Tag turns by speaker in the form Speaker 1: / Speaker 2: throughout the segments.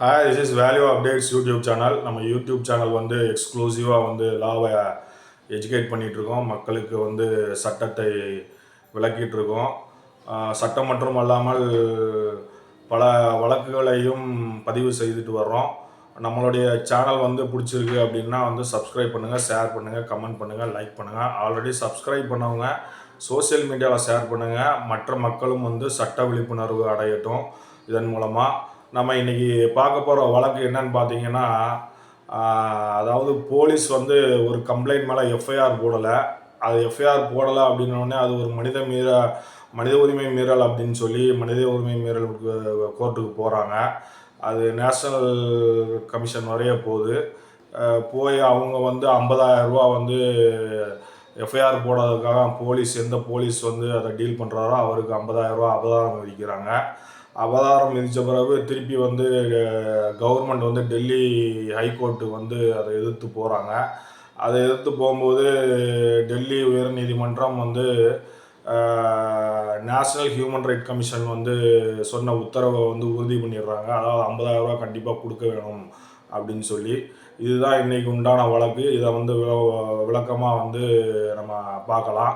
Speaker 1: Hi this is value updates YouTube channel நம்ம YouTube channel வந்து எக்ஸ்க்ளூசிவாக வந்து லாவை எஜுகேட் பண்ணிகிட்ருக்கோம் மக்களுக்கு வந்து சட்டத்தை விளக்கிட்டுருக்கோம். சட்டம் மற்றும் அல்லாமல் பல வழக்குகளையும் பதிவு செய்துட்டு வர்றோம். நம்மளுடைய சேனல் வந்து பிடிச்சிருக்கு அப்படின்னா வந்து சப்ஸ்கிரைப் பண்ணுங்கள் ஷேர் பண்ணுங்கள் கமெண்ட் பண்ணுங்கள் லைக் பண்ணுங்கள் ஆல்ரெடி சப்ஸ்கிரைப் பண்ணவங்க சோஷியல் மீடியாவில் ஷேர் பண்ணுங்கள் மற்ற மக்களும் வந்து சட்ட விழிப்புணர்வு அடையட்டும். இதன் மூலமாக நம்ம இன்னைக்கு பார்க்க போகிற வழக்கு என்னன்னு பார்த்தீங்கன்னா அதாவது போலீஸ் வந்து ஒரு கம்ப்ளைண்ட் மேலே எஃப்ஐஆர் போடலை. அது எஃப்ஐஆர் போடலை அப்படின்னோடனே அது ஒரு மனித மீற மனித உரிமை மீறல் அப்படின்னு சொல்லி மனித உரிமை மீறல் கோர்ட்டுக்கு போகிறாங்க அது நேஷ்னல் கமிஷன் வரைய போகுது. போய் அவங்க வந்து 50000 ரூபா வந்து எஃப்ஐஆர் போடாததுக்காக போலீஸ் எந்த போலீஸ் வந்து அதை டீல் பண்ணுறாரோ அவருக்கு 50000 ரூபா அபதாரம் விதிக்கிறாங்க. அபதாரம் விதித்த பிறகு திருப்பி வந்து கவர்மெண்ட் வந்து டெல்லி ஹைகோர்ட்டு வந்து அதை எதிர்த்து போகிறாங்க அதை எதிர்த்து போகும்போது டெல்லி உயர்நீதிமன்றம் வந்து நேஷ்னல் ஹியூமன் ரைட் கமிஷன் வந்து சொன்ன உத்தரவை வந்து உறுதி பண்ணிடுறாங்க. அதாவது 50000 ரூபா கண்டிப்பாக கொடுக்க வேணும் அப்படின்னு சொல்லி. இதுதான் இன்னைக்கு உண்டான வழக்கு. இதை வந்து விளக்கமாக வந்து நம்ம பார்க்கலாம்.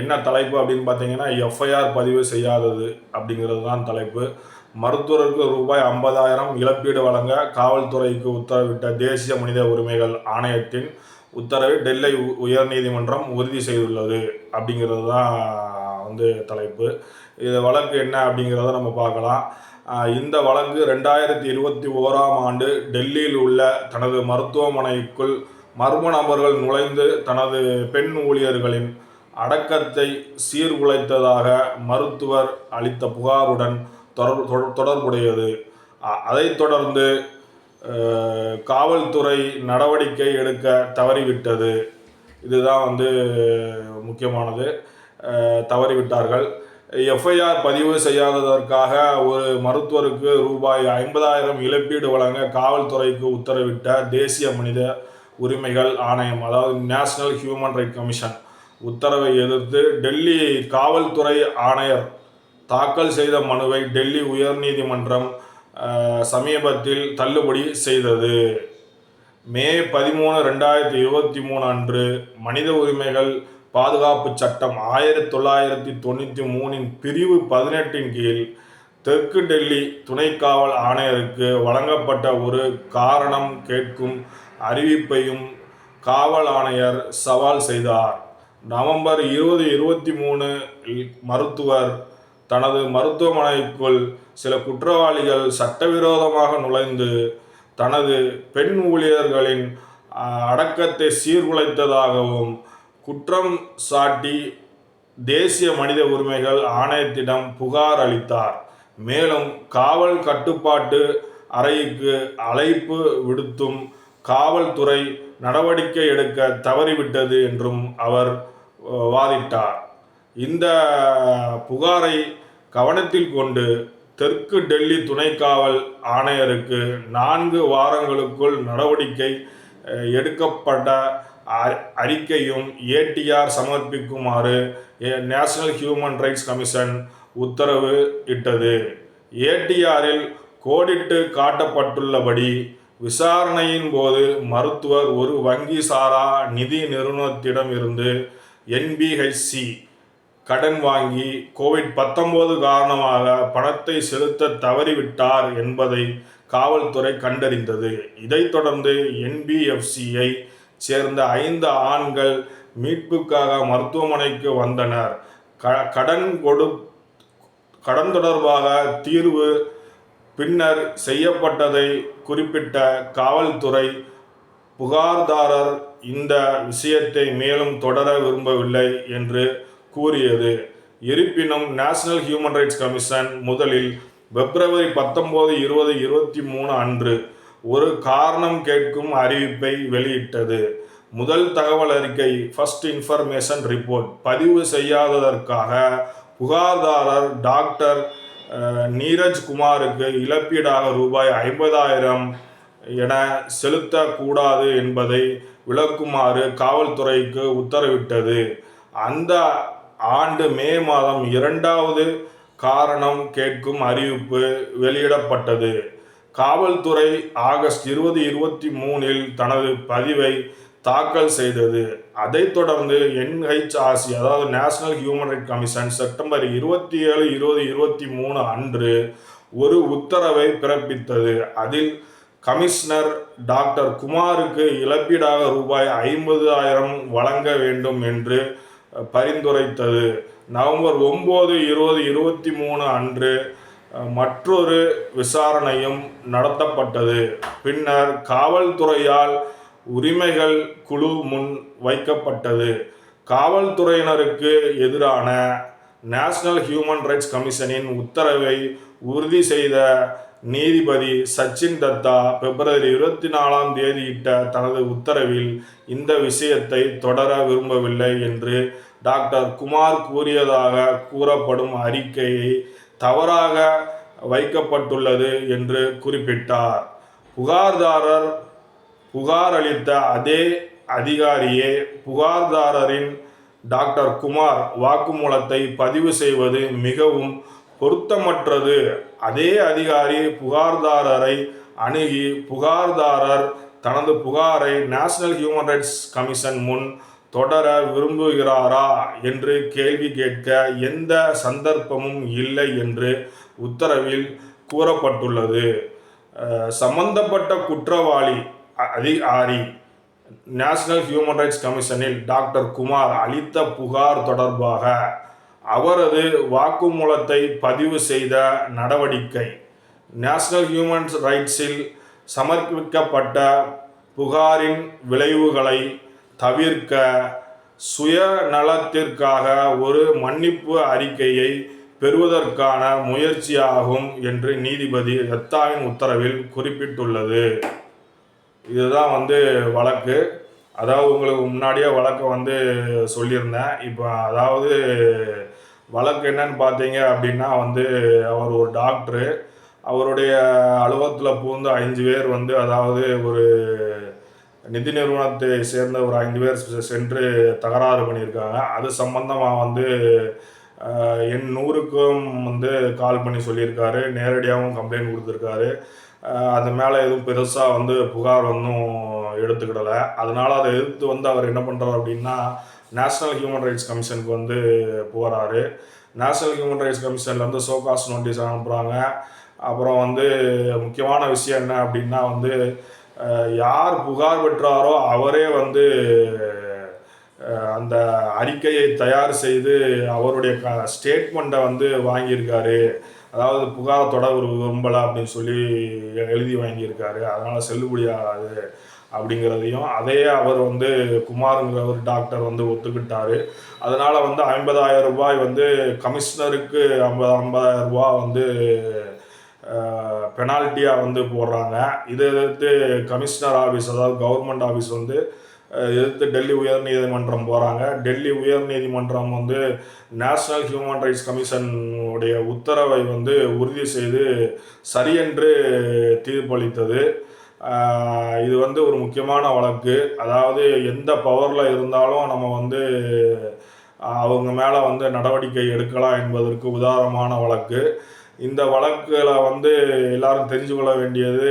Speaker 1: என்ன தலைப்பு அப்படின்னு பார்த்தீங்கன்னா எஃப்ஐஆர் பதிவு செய்யாதது அப்படிங்கிறது தான் தலைப்பு. மருத்துவருக்கு ரூபாய் ஐம்பதாயிரம் இழப்பீடு வழங்க காவல்துறைக்கு உத்தரவிட்ட தேசிய மனித உரிமைகள் ஆணையத்தின் உத்தரவை டெல்லி உயர்நீதிமன்றம் உறுதி செய்துள்ளது அப்படிங்கிறது தான் வந்து தலைப்பு. இது வழக்கு என்ன அப்படிங்கிறத நம்ம பார்க்கலாம். இந்த வழக்கு ரெண்டாயிரத்தி இருபத்தி ஓராம் ஆண்டு டெல்லியில் உள்ள தனது மருத்துவமனைக்குள் மர்ம நபர்கள் நுழைந்து தனது பெண் ஊழியர்களின் அடக்கத்தை சீர்குலைத்ததாக மருத்துவர் அளித்த புகாருடன் தொடர் தொடர்- தொடர்புடையது. அதைத் தொடர்ந்து காவல்துறை நடவடிக்கை எடுக்க தவறிவிட்டது. இதுதான் வந்து முக்கியமானது. தவறிவிட்டார்கள். எஃப்ஐஆர் பதிவு செய்யாததற்காக ஒரு மருத்துவருக்கு ரூபாய் ஐம்பதாயிரம் இழப்பீடு வழங்க காவல்துறைக்கு உத்தரவிட்ட தேசிய மனித உரிமைகள் ஆணையம் அதாவது நேஷனல் ஹியூமன் ரைட் கமிஷன் உத்தரவை எதிர்த்து டெல்லி காவல்துறை ஆணையர் தாக்கல் செய்த மனுவை டெல்லி உயர்நீதிமன்றம் சமீபத்தில் தள்ளுபடி செய்தது. மே பதிமூணு ரெண்டாயிரத்தி இருபத்தி மூணு அன்று மனித உரிமைகள் பாதுகாப்பு சட்டம் ஆயிரத்தி தொள்ளாயிரத்தி தொண்ணூற்றி மூணின் பிரிவு பதினெட்டின் கீழ் தெற்கு டெல்லி துணை காவல் ஆணையருக்கு வழங்கப்பட்ட ஒரு காரணம் கேட்கும் அறிவிப்பையும் காவல் ஆணையர் சவால் செய்தார். நவம்பர் இருபது இருபத்தி மூணு மருத்துவர் தனது மருத்துவமனைக்குள் சில குற்றவாளிகள் சட்டவிரோதமாக நுழைந்து தனது பெண் ஊழியர்களின் அடக்கத்தை சீர்குலைத்ததாகவும் குற்றம் சாட்டி தேசிய மனித உரிமைகள் ஆணையத்திடம் புகார் அளித்தார். மேலும் காவல் கட்டுப்பாட்டு அறைக்கு அழைப்பு விடுத்தும் காவல்துறை நடவடிக்கை எடுக்க தவறிவிட்டது என்றும் அவர் வாதிட்டார். இந்த புகாரை கவனத்தில் கொண்டு தெற்கு டெல்லி துணை காவல் ஆணையருக்கு நான்கு வாரங்களுக்குள் நடவடிக்கை எடுக்கப்பட்ட அறிக்கையும் ஏடிஆர் சமர்ப்பிக்குமாறு நேஷனல் ஹியூமன் ரைட்ஸ் கமிஷன் உத்தரவு இட்டது. ஏடிஆரில் கோடிட்டு காட்டப்பட்டுள்ளபடி விசாரணையின் போது மருத்துவர் ஒரு வங்கி சாரா நிதி நிறுவனத்திடம் இருந்து என்பிஹெச்சி கடன் வாங்கி கோவிட் பத்தொன்பது காரணமாக பணத்தை செலுத்த தவறிவிட்டார் என்பதை காவல்துறை கண்டறிந்தது. இதைத் தொடர்ந்து என்பிஎஃப்சியை சேர்ந்த ஐந்து ஆண்கள் மீட்புக்காக மருத்துவமனைக்கு வந்தனர். க கடன் கொடு கடன் தொடர்பாக தீர்வு பின்னர் செய்யப்பட்டதை குறிப்பிட்ட காவல்துறை புகார்தாரர் இந்த விஷயத்தை மேலும் தொடர விரும்பவில்லை என்று கூறியது. இருப்பினும் நேஷனல் ஹியூமன் ரைட்ஸ் கமிஷன் முதலில் பிப்ரவரி பத்தொன்பது இருபது இருபத்தி மூணு அன்று ஒரு காரணம் கேட்கும் அறிவிப்பை வெளியிட்டது. முதல் தகவல் அறிக்கை ஃபர்ஸ்ட் இன்ஃபர்மேஷன் ரிப்போர்ட் பதிவு செய்யாததற்காக புகார்தாரர் டாக்டர் நீரஜ் குமாருக்கு இழப்பீடாக ரூபாய் ஐம்பதாயிரம் என செலுத்தக்கூடாது என்பதை விளக்குமாறு காவல்துறைக்கு உத்தரவிட்டது. அந்த ஆண்டு மே மாதம் இரண்டாவது காரணம் கேட்கும் அறிவிப்பு வெளியிடப்பட்டது. காவல்துறை ஆகஸ்ட் இருபது இருபத்தி மூணில் தனது பதிவை தாக்கல் செய்தது. அதைத் தொடர்ந்து என்ஹெச்ஆர்சி அதாவது national human right commission September இருபத்தி ஏழு இருபது இருபத்தி மூணு அன்று ஒரு உத்தரவை பிறப்பித்தது. அதில் கமிஷனர் டாக்டர் குமாருக்கு இழப்பீடாக ரூபாய் ஐம்பது ஆயிரம் வழங்க வேண்டும் என்று பரிந்துரைத்தது. நவம்பர் ஒம்பது இருபது இருபத்தி மூணு அன்று மற்றொரு விசாரணையும் நடத்தப்பட்டது. பின்னர் காவல்துறையால் உரிமைகள் குழு முன் வைக்கப்பட்டது. காவல்துறையினருக்கு எதிரான நேஷனல் ஹியூமன் ரைட்ஸ் கமிஷனின் உத்தரவை உறுதி செய்த நீதிபதி சச்சின் தத்தா பிப்ரவரி இருபத்தி நாலாம் தேதியிட்ட தனது உத்தரவில் இந்த விஷயத்தை தொடர விரும்பவில்லை என்று டாக்டர் குமார் கூறியதாக கூறப்படும் அறிக்கையை தவறாக வைக்கப்பட்டுள்ளது என்று குறிப்பிட்டார். புகார்தாரர் புகார் அளித்த அதே அதிகாரியே புகார்தாரரின் டாக்டர் குமார் வாக்குமூலத்தை பதிவு செய்வது மிகவும் பொருத்தமற்றது. அதே அதிகாரி புகார்தாரரை அணுகி புகார்தாரர் தனது புகாரை நேஷனல் ஹியூமன் ரைட்ஸ் கமிஷன் முன் தொடர விரும்புகிறாரா என்று கேள்வி கேட்க எந்த சந்தர்ப்பமும் இல்லை என்று உத்தரவில் கூறப்பட்டுள்ளது. சம்பந்தப்பட்ட குற்றவாளி அதிகாரி நேஷனல் ஹியூமன் ரைட்ஸ் கமிஷனில் டாக்டர் குமார் அளித்த புகார் தொடர்பாக அவரது வாக்குமூலத்தை பதிவு செய்த நடவடிக்கை. நேஷனல் ஹியூமன் ரைட்ஸில் சமர்ப்பிக்கப்பட்ட புகாரின் விளைவுகளை தவிர்க்க சுயநலத்திற்காக ஒரு மன்னிப்பு அறிக்கையை பெறுவதற்கான முயற்சியாகும் என்று நீதிபதி ரத்தாவின் உத்தரவில் குறிப்பிட்டுள்ளது. இதுதான் வந்து வழக்கு. அதாவது உங்களுக்கு முன்னாடியே வழக்கை வந்து சொல்லியிருந்தேன். இப்போ அதாவது வழக்கு என்னன்னு பார்த்தீங்க அப்படின்னா வந்து அவர் ஒரு டாக்டரு. அவருடைய அலுவலகத்தில் பூந்து ஐந்து பேர் வந்து அதாவது ஒரு நிதி நிறுவனத்தை சேர்ந்த ஒரு ஐந்து பேர் சென்று தகராறு பண்ணியிருக்காங்க. அது சம்பந்தமாக வந்து என் நூறுக்கும் வந்து கால் பண்ணி சொல்லியிருக்காரு. நேரடியாகவும் கம்ப்ளைண்ட் கொடுத்துருக்காரு. அது மேலே எதுவும் பெருசாக வந்து புகார் ஒன்றும் எடுத்துக்கிடலை. அதனால் அதை எதிர்த்து வந்து அவர் என்ன பண்ணுறாரு அப்படின்னா நேஷ்னல் ஹியூமன் ரைட்ஸ் கமிஷனுக்கு வந்து போகிறாரு நேஷ்னல் ஹியூமன் ரைட்ஸ் கமிஷன்லேருந்து சோகாஸ் நோட்டீஸ் அனுப்புகிறாங்க அப்புறம் வந்து முக்கியமான விஷயம் என்ன அப்படின்னா வந்து யார் புகார் பெற்றாரோ அவரே வந்து அந்த அறிக்கையை தயார் செய்து அவருடைய க ஸ்டேட்மெண்ட்டை வந்து வாங்கியிருக்காரு. அதாவது புகாரை ஒரு விரும்பலை அப்படின்னு சொல்லி எழுதி வாங்கியிருக்காரு. அதனால் செல்லுபடியாகாது அப்படிங்கிறதையும் அதையே அவர் வந்து குமாருங்கிற ஒரு டாக்டர் வந்து ஒத்துக்கிட்டாரு. அதனால் வந்து ஐம்பதாயிரம் ரூபாய் வந்து கமிஷனருக்கு ஐம்பது ஐம்பதாயிரம் ரூபாய் வந்து பெனால்ட்டியாக வந்து போடுறாங்க. இதை எதிர்த்து கமிஷனர் ஆஃபீஸ் அதாவது கவர்மெண்ட் ஆஃபீஸ் வந்து எதிர்த்து டெல்லி உயர் நீதிமன்றம் போகிறாங்க டெல்லி உயர் நீதிமன்றம் வந்து நேஷனல் ஹியூமன் ரைட்ஸ் கமிஷனுடைய உத்தரவை வந்து உறுதி செய்து சரியென்று தீர்ப்பளித்தது. இது வந்து ஒரு முக்கியமான வழக்கு. அதாவது எந்த பவரில் இருந்தாலும் நம்ம வந்து அவங்க மேலே வந்து நடவடிக்கை எடுக்கலாம் என்பதற்கு உதாரணமான வழக்கு. இந்த வழக்கில் வந்து எல்லாரும் தெரிஞ்சு கொள்ள வேண்டியது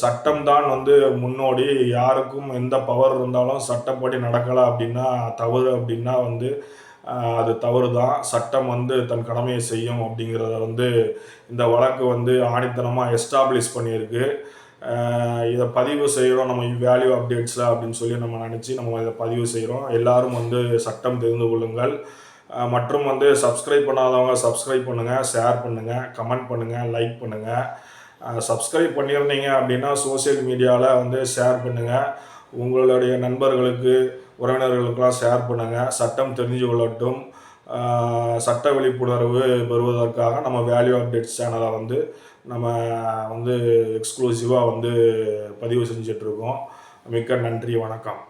Speaker 1: சட்டம் தான் வந்து முன்னோடி யாருக்கும் எந்த பவர் இருந்தாலும் சட்டப்படி நடக்கலை அப்படின்னா தவறு அப்படின்னா வந்து அது தவறு தான் சட்டம் வந்து தன் கடமையை செய்யும் அப்படிங்கிறத வந்து இந்த வழக்கு வந்து ஆணித்தனமாக எஸ்டாப்ளிஷ் பண்ணியிருக்கு. இதை பதிவு செய்கிறோம் நம்ம வேல்யூ அப்டேட்ஸில் அப்படின்னு சொல்லி நம்ம நினச்சி நம்ம இதை பதிவு செய்கிறோம் எல்லாரும் வந்து சட்டம் தெரிந்து கொள்ளுங்கள். மற்றும் வந்து சப்ஸ்கிரைப் பண்ணாதவங்க சப்ஸ்கிரைப் பண்ணுங்கள் ஷேர் பண்ணுங்கள் கமெண்ட் பண்ணுங்கள் லைக் பண்ணுங்கள் சப்ஸ்கிரைப் பண்ணியிருந்தீங்க அப்படின்னா சோசியல் மீடியாவில் வந்து ஷேர் பண்ணுங்கள் உங்களுடைய நண்பர்களுக்கு உறவினர்களுக்கெல்லாம் ஷேர் பண்ணுங்கள் சட்டம் தெரிஞ்சு கொள்ளட்டும் சட்ட விழிப்புணர்வு பெறுவதற்காக நம்ம வேல்யூ அப்டேட்ஸ் சேனலை வந்து நம்ம வந்து எக்ஸ்க்ளூசிவாக வந்து பதிவு செஞ்சிட்ருக்கோம் மிக்க நன்றி வணக்கம்.